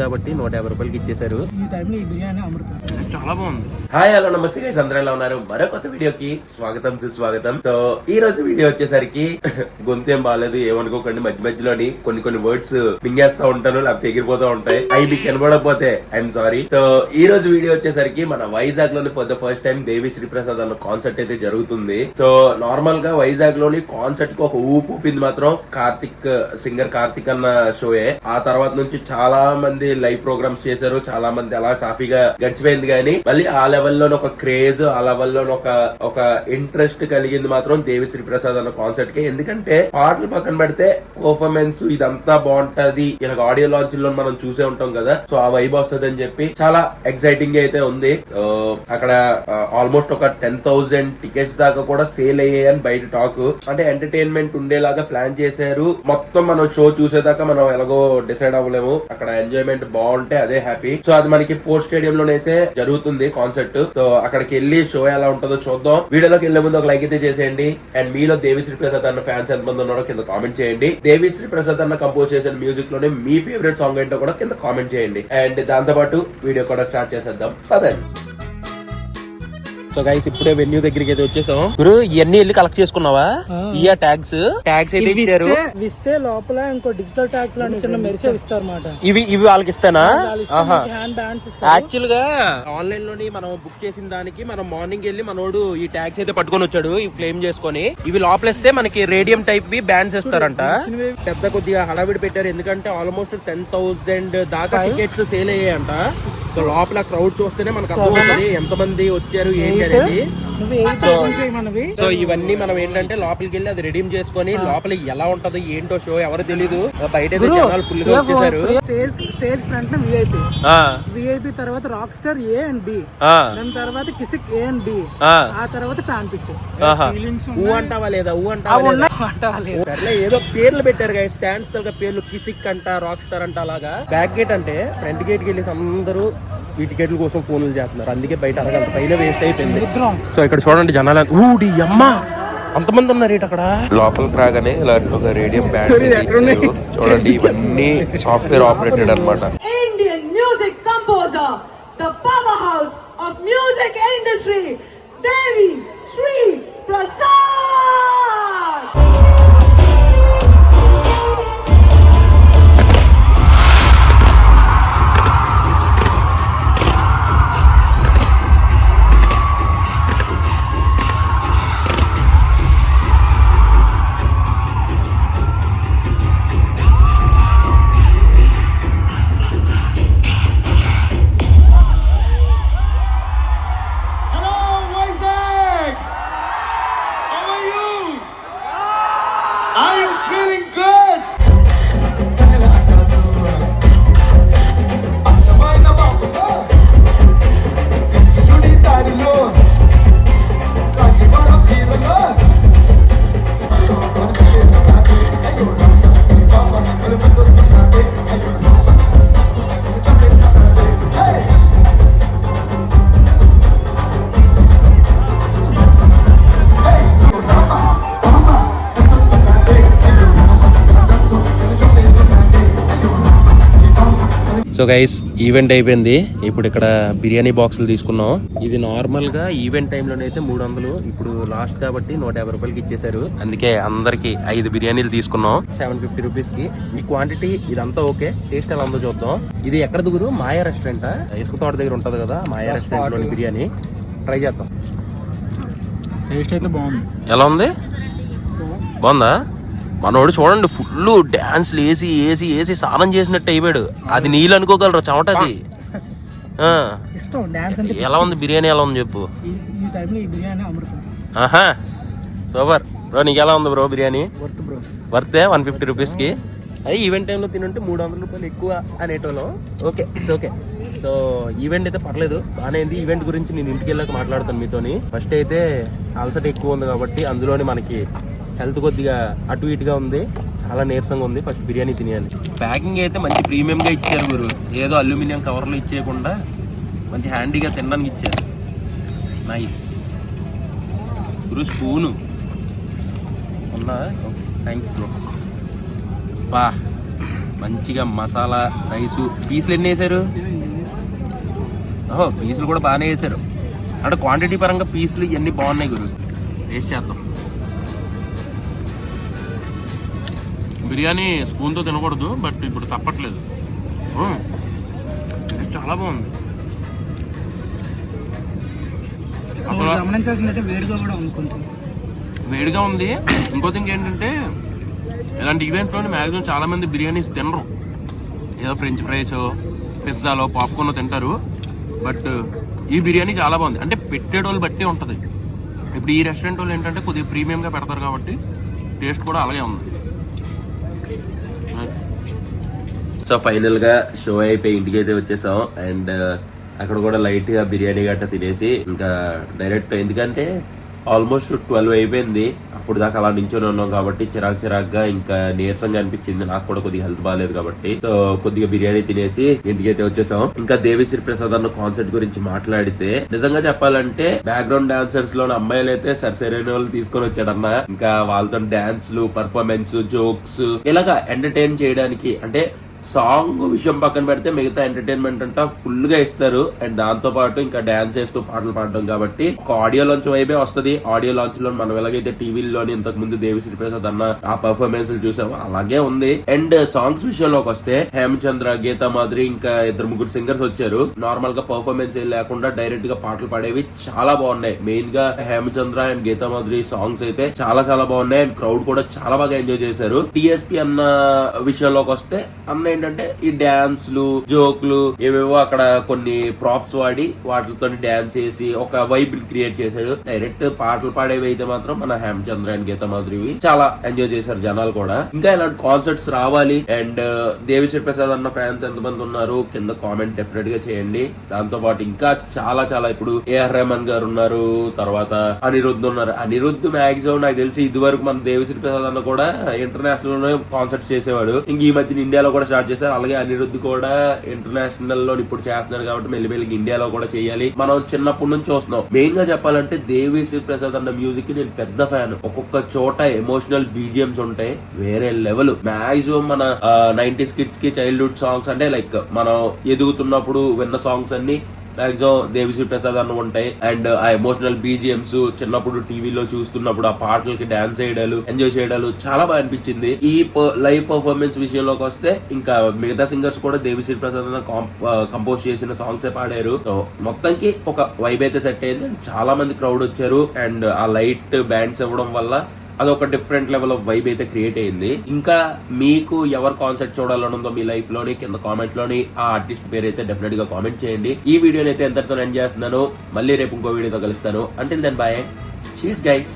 కాబట్టి నూట యాభై రూపాయలకి ఇచ్చేసారు ఈ టైంలో ఈ బిర్యానీ అమృతం. చాలా బాగుంది. హాయ్ హలో నమస్తే గైస్ అందరూ ఎలా ఉన్నారు? మరో కొత్త వీడియోకి స్వాగతం సుస్వాగతం. సో ఈ రోజు వీడియో వచ్చేసరికి గొంతేం బాగాలేదు ఏమనుకోకండి మధ్య మధ్యలోని కొన్ని కొన్ని వర్డ్స్ మింగేస్తా ఉంటాను లేకపోతే ఎగిరిపోతూ ఉంటాయి. అవి మీకు కనబడకపోతే ఐఎమ్ సారీ సో ఈ రోజు వీడియో వచ్చేసరికి మన వైజాగ్లోని for the first time Devi Sriprasad అన్న కాన్సర్ట్ అయితే జరుగుతుంది. సో నార్మల్గా వైజాగ్లోని కాన్సర్ట్కి ఒక ఊపు ఊపింది మాత్రం కార్తిక్ సింగర్ కార్తిక్ అన్న షోయే ఆ తర్వాత నుంచి చాలా మంది లైవ్ ప్రోగ్రామ్స్ చేశారు. చాలా మంది అలా సాఫీగా గడిచిపోయింది కానీ మళ్ళీ ఆ లెవెల్లో ఒక క్రేజ్ ఆ లెవెల్లో ఒక ఒక ఇంట్రెస్ట్ కలిగింది మాత్రం దేవిశ్రీ ప్రసాద్ అన్న కాన్సర్ట్కి. ఎందుకంటే పాటలు పక్కన పెడితే పర్ఫార్మెన్స్ ఇదంతా బాగుంటది. ఇలా ఆడియో లాంచ్లో మనం చూసే ఉంటాం కదా. సో ఆ వైబ్ వస్తుంది అని చెప్పి చాలా ఎక్సైటింగ్ అయితే ఉంది. అక్కడ ఆల్మోస్ట్ ఒక టెన్ థౌసండ్ టికెట్స్ దాకా కూడా సేల్ అయ్యాయని బయట టాక్ అంటే ఎంటర్టైన్మెంట్ ఉండేలాగా ప్లాన్ చేశారు. మొత్తం మనం షో చూసేదాకా మనం ఎలాగో డిసైడ్ అవ్వలేము. అక్కడ ఎంజాయ్మెంట్ బాగుంటే అదే హ్యాపీ సో అది మనకి పోస్ట్ స్టేడియం లోనైతే జరుగుతుంది కాన్సర్ట్ సో అక్కడికి వెళ్ళి షో ఎలా ఉంటుందో చూద్దాం. వీడియోలోకి వెళ్ళే ముందు ఒక లైక్ అయితే చేసేయండి. అండ్ మీలో దేవిశ్రీ ప్రసాద్ అన్న ఫ్యాన్స్ ఎంతమంది ఉన్నారో కింద కామెంట్ చేయండి. దేవిశ్రీ ప్రసాద్ అన్న కంపోజ్ చేసిన మ్యూజిక్లోనే మీ ఫేవరెట్ సాంగ్ ఏంటో కూడా కింద కామెంట్ చేయండి. అండ్ దాంతో పాటు వీడియో కూడా స్టార్ట్ చేసేద్దాం. పదండి. సో గైస్ ఇప్పుడే వెన్యూ దగ్గరికి అయితే వచ్చేసాం గురు ఇవన్నీ వెళ్ళి కలెక్ట్ చేసుకున్నావా. ఇయా ట్యాగ్స్ ట్యాగ్స్ అయితే ఇచ్చారు. ఇస్తే- ఇస్తే లోపల ఇంకో డిజిటల్ ట్యాక్స్ లాంటి చిన్న మెరిసే ఇస్తారు అన్నమాట ఇవి ఇవి వాళ్ళకి ఇస్తానా? యాక్చువల్గా ఆన్లైన్లోని మనం బుక్ చేసిన దానికి మనం మార్నింగ్ వెళ్ళి మనోడు ఈ ట్యాక్స్ అయితే పట్టుకొని వచ్చాడు ఇవి క్లెయిమ్ చేసుకొని. ఇవి లోపలిస్తే మనకి రేడియం టైప్ వి బ్యాన్స్ ఇస్తారంట పెద్ద కొద్దిగా హడావిడి పెట్టారు ఎందుకంటే ఆల్మోస్ట్ టెన్ థౌసండ్ దాకా టికెట్స్ సేల్ అయ్యాయంట. సో లోపల క్రౌడ్ చూస్తేనే మనకు అర్థమవుతుంది ఎంత మంది వచ్చారు ఏంటి సో ఇవన్నీ మనం ఏంటంటే లోపలికి వెళ్ళి అది రెడీమ్ చేసుకొని లోపల ఎలా ఉంటదో ఏంటో షో ఎవరు తెలీదు. బయట ఫుల్గా వచ్చేసారు. స్టేజ్ స్టేజ్ ఫ్రంట్ విఐపి ఆ, విఐపి తర్వాత rock star A and B ఆ, దాని తర్వాత కిసిక్ ఏ అండ్ బి ఆ, ఆ తర్వాత ఫ్యాన్ పిక్. ఊ అంటావా లేదా? ఊ అంటావా ఏదో పేర్లు పెట్టారు కదా స్టాండ్స్ పేర్లు కిసిక్ అంట రాక్ స్టార్ అంట అలాగా. బ్యాక్ గేట్ అంటే ఫ్రంట్ గేట్కి వెళ్ళి అందరూ ఈ టికెట్ల కోసం ఫోన్లు చేస్తున్నారు. అందుకే బయట అరగంట పైన వేస్ట్ అయిపోయింది. సో ఇక్కడ చూడండి జనాలు ఊడి అమ్మ! అంతమంది ఉన్నారు ఏంటి అక్కడ. లోపలికి రాగానే ఇలాంటి ఒక రేడియం బ్యాండ్ చూడండి ఇవన్నీ సాఫ్ట్వేర్ ఆపరేటెడ్ అన్నమాట. సో గైస్ ఈవెంట్ అయిపోయింది. ఇప్పుడు ఇక్కడ బిర్యానీ బాక్సులు తీసుకున్నాం. ఇది నార్మల్గా ఈవెంట్ టైంలోనే అయితే మూడు వందలు. ఇప్పుడు లాస్ట్ కాబట్టి నూట యాభై రూపాయలకి ఇచ్చేసారు అందుకే అందరికి ఐదు బిర్యానీలు తీసుకున్నాం. సెవెన్ ఫిఫ్టీ రూపీస్కి ఈ క్వాంటిటీ ఇదంతా ఓకే. టేస్ట్ ఎలా ఉందో చూద్దాం. ఇది ఎక్కడ దిగురు? మాయా రెస్టారెంట్? ఇసుక తోట దగ్గర ఉంటది కదా మాయా రెస్టారెంట్లోని బిర్యానీ. ట్రై చేద్దాం. టేస్ట్ అయితే బాగుంది. ఎలా ఉంది? బాగుందా? మనోడు చూడండి ఫుల్ డాన్స్లు వేసి వేసి వేసి స్నానం చేసినట్టు అయిపోయాడు. అది నీళ్ళు అనుకోగలరు చెమట అది? ఆ, ఇష్టం డాన్స్ అంటే ఎలా ఉంది బిర్యానీ ఎలా ఉంది చెప్పు. ఈ ఈ టైంలో ఈ బిర్యానీ అమృతం. ఆహా. సూపర్. బ్రో నీకు ఎలా ఉంది bro biryani? Worth one fifty రూపీస్కి. అది ఈవెంట్ టైంలో తినుంటే మూడు వందల రూపాయలు ఎక్కువ అనేటోళ్ళం. Okay it's okay. So event అయితే పర్లేదు. బాగానే ఉంది. ఈవెంట్ గురించి నేను ఇంటికి వెళ్ళాక మాట్లాడతాను మీతోని. ఫస్ట్ అయితే అలసట ఎక్కువ ఉంది కాబట్టి అందులోని మనకి హెల్త్ కొద్దిగా అటు ఇటుగా ఉంది. చాలా నీరసంగా ఉంది. ఫస్ట్ బిర్యానీ తినేయాలి. ప్యాకింగ్ అయితే మంచి ప్రీమియంగా ఇచ్చారు గురు. ఏదో అల్యూమినియం కవర్లు ఇచ్చేయకుండా మంచి హ్యాండీగా తినడానికి ఇచ్చారు. నైస్ గురు స్పూను. ఉందా? థ్యాంక్ యూ బా మంచిగా మసాలా రైసు పీసులు ఎన్ని వేసారు? ఓహో పీసులు కూడా బాగానే వేసారు. అంటే క్వాంటిటీ పరంగా పీసులు ఇవన్నీ బాగున్నాయి గురు. టేస్ట్ చేద్దాం. బిర్యానీ స్పూన్తో తినకూడదు బట్ ఇప్పుడు తప్పట్లేదు. చాలా బాగుంది. గమనించాల్సిందంటే వేడిగా కూడా ఉంది కొంచెం. వేడిగా ఉంది. ఇంకో థింగ్ ఏంటంటే ఇలాంటి ఈవెంట్లోని మ్యాక్సిమం చాలా మంది బిర్యానీస్ తినరు. ఏదో ఫ్రెంచ్ ఫ్రైస్ పిజ్జాలో పాప్కార్న్ తింటారు. బట్ ఈ బిర్యానీ చాలా బాగుంది. అంటే పెట్టేటోళ్ళు బట్టి ఉంటుంది. ఇప్పుడు ఈ రెస్టారెంట్ వాళ్ళు ఏంటంటే కొద్దిగా ప్రీమియంగా పెడతారు కాబట్టి టేస్ట్ కూడా అలాగే ఉంది. సో ఫైనల్గా షో అయిపోయి ఇంటికి అయితే వచ్చేసాం. అండ్ uh, అక్కడ కూడా లైట్గా బిర్యానీ గట్ట తినేసి ఇంకా డైరెక్ట్ ఎందుకంటే ఆల్మోస్ట్ ట్వెల్వ్ అయిపోయింది. అప్పుడు దాకా అలా నించొని ఉన్నాం కాబట్టి చిరాక్ చిరాక్గా ఇంకా నీరసంగా అనిపించింది. నాకు కూడా కొద్దిగా హెల్త్ బాగాలేదు కాబట్టి. సో కొద్దిగా బిర్యానీ తినేసి ఇంటికి అయితే వచ్చేసాం. ఇంకా దేవిశ్రీ ప్రసాద్ అన్న కాన్సర్ట్ గురించి మాట్లాడితే నిజంగా చెప్పాలంటే బ్యాక్గ్రౌండ్ డాన్సర్స్లో అమ్మాయిలు అయితే సరిసరైన వాళ్ళు తీసుకొని వచ్చాడన్న ఇంకా వాళ్ళతో డాన్స్లు పర్ఫార్మెన్స్ జోక్స్ ఇలాగా ఎంటర్టైన్ చేయడానికి అంటే సాంగ్ విషయం పక్కన పెడితే మిగతా ఎంటర్టైన్మెంట్ అంతా ఫుల్గా ఇస్తారు. అండ్ దాంతో పాటు ఇంకా డాన్స్ చేస్తూ పాటలు పాడడం కాబట్టి ఒక ఆడియో లాంచ్ వైపే వస్తది. ఆడియో లాంచ్లో మనం ఎలాగైతే టీవీలోని ఇంతకు ముందు దేవిశ్రీ ప్రసాద్ అన్న ఆ పర్ఫార్మెన్స్ చూసామో అలాగే ఉంది. అండ్ సాంగ్స్ విషయంలోకి వస్తే హేమచంద్ర గీతా మాధురి ఇంకా ఇద్దరు ముగ్గురు సింగర్స్ వచ్చారు. నార్మల్గా పర్ఫార్మెన్స్ ఏం లేకుండా డైరెక్ట్గా పాటలు పాడేవి చాలా బాగున్నాయి. మెయిన్గా హేమచంద్ర అండ్ గీతా మాధురి సాంగ్స్ అయితే చాలా చాలా బాగున్నాయి. అండ్ క్రౌడ్ కూడా చాలా బాగా ఎంజాయ్ చేశారు. టిఎస్పి అన్న విషయంలోకి వస్తే అన్న ఏంటంటే ఈ డాన్స్లు జోక్లు ఏవేవో అక్కడ కొన్ని ప్రాప్స్ వాడి వాటితో డాన్స్ చేసి ఒక వైబ్ క్రియేట్ చేశాడు. డైరెక్ట్ పాటలు పాడేవి అయితే మాత్రం మన హేమచంద్ర అండ్ గీత మాధురివి. చాలా ఎంజాయ్ చేశారు జనాలు కూడా. ఇంకా ఇలాంటి కాన్సర్ట్స్ రావాలి. అండ్ దేవిశ్రీ ప్రసాద్ అన్న ఫ్యాన్స్ ఎంతమంది ఉన్నారు? కింద కామెంట్ డెఫినెట్గా చేయండి. దాంతో పాటు ఇంకా చాలా చాలా ఇప్పుడు ఏఆర్ రెహమాన్ గారు ఉన్నారు. తర్వాత అనిరుద్ధ్ ఉన్నారు. అనిరుద్ధ్ మాక్సిమం నాకు తెలిసి ఇది వరకు మన దేవిశ్రీ ప్రసాద్ అన్న కూడా ఇంటర్నేషనల్ కాన్సర్ట్స్ చేసేవాడు. ఇంక ఈ మధ్య ఇండియాలో కూడా స్టార్ట్ చేశారు. అలాగే అనిరుద్ధ్ కూడా ఇంటర్నేషనల్లో ఇప్పుడు చేస్తున్నారు కాబట్టి మెల్లిమెల్లికి ఇండియాలో కూడా చేయాలి. మనం చిన్నప్పటి నుంచి చూస్తున్నాం. మెయిన్గా చెప్పాలంటే దేవిశ్రీ ప్రసాద్ అన్న మ్యూజిక్కి నేను పెద్ద ఫ్యాన్ ఒక్కొక్క చోట ఎమోషనల్ బీజిఎంస్ ఉంటాయి. వేరే లెవెల్ మాక్సిమం మన నైన్టీస్ కిడ్స్కి చైల్డ్హుడ్ సాంగ్స్ అంటే లైక్ మనం ఎదుగుతున్నప్పుడు విన్న సాంగ్స్ అన్ని మాక్సిమం దేవిశ్రీ ప్రసాద్ అన్న ఉంటాయి. అండ్ uh, ఆ ఎమోషనల్ బీజిఎంస్ చిన్నప్పుడు టీవీలో చూస్తున్నప్పుడు ఆ పాటలకి డాన్స్ చేయడాలు ఎంజాయ్ చేయడాలు చాలా బాగా అనిపించింది. ఈ లైవ్ పర్ఫార్మెన్స్ విషయంలోకి వస్తే ఇంకా మిగతా సింగర్స్ కూడా దేవిశ్రీ ప్రసాద్ అన్న కంపోజ్ uh, చేసిన సాంగ్స్ పాడారు. So, మొత్తానికి ఒక వైబ్ అయితే సెట్ అయింది. చాలా మంది క్రౌడ్ వచ్చారు. అండ్ ఆ లైట్ బ్యాండ్స్ ఇవ్వడం వల్ల అదొక డిఫరెంట్ లెవెల్ ఆఫ్ వైబ్ అయితే క్రియేట్ అయింది. ఇంకా మీకు ఎవరు కాన్సర్ట్ చూడాలనుందో మీ లైఫ్లోని కింద కామెంట్స్లోని ఆ ఆర్టిస్ట్ పేరు అయితే డెఫినెట్గా కామెంట్ చేయండి. ఈ వీడియోని అయితే ఎంతటితో ఎండ్ చేస్తున్నాను. మళ్ళీ రేపు ఇంకో వీడియోతో కలుస్తాను. అంటే దెన్ బాయ్ షీస్ గైస్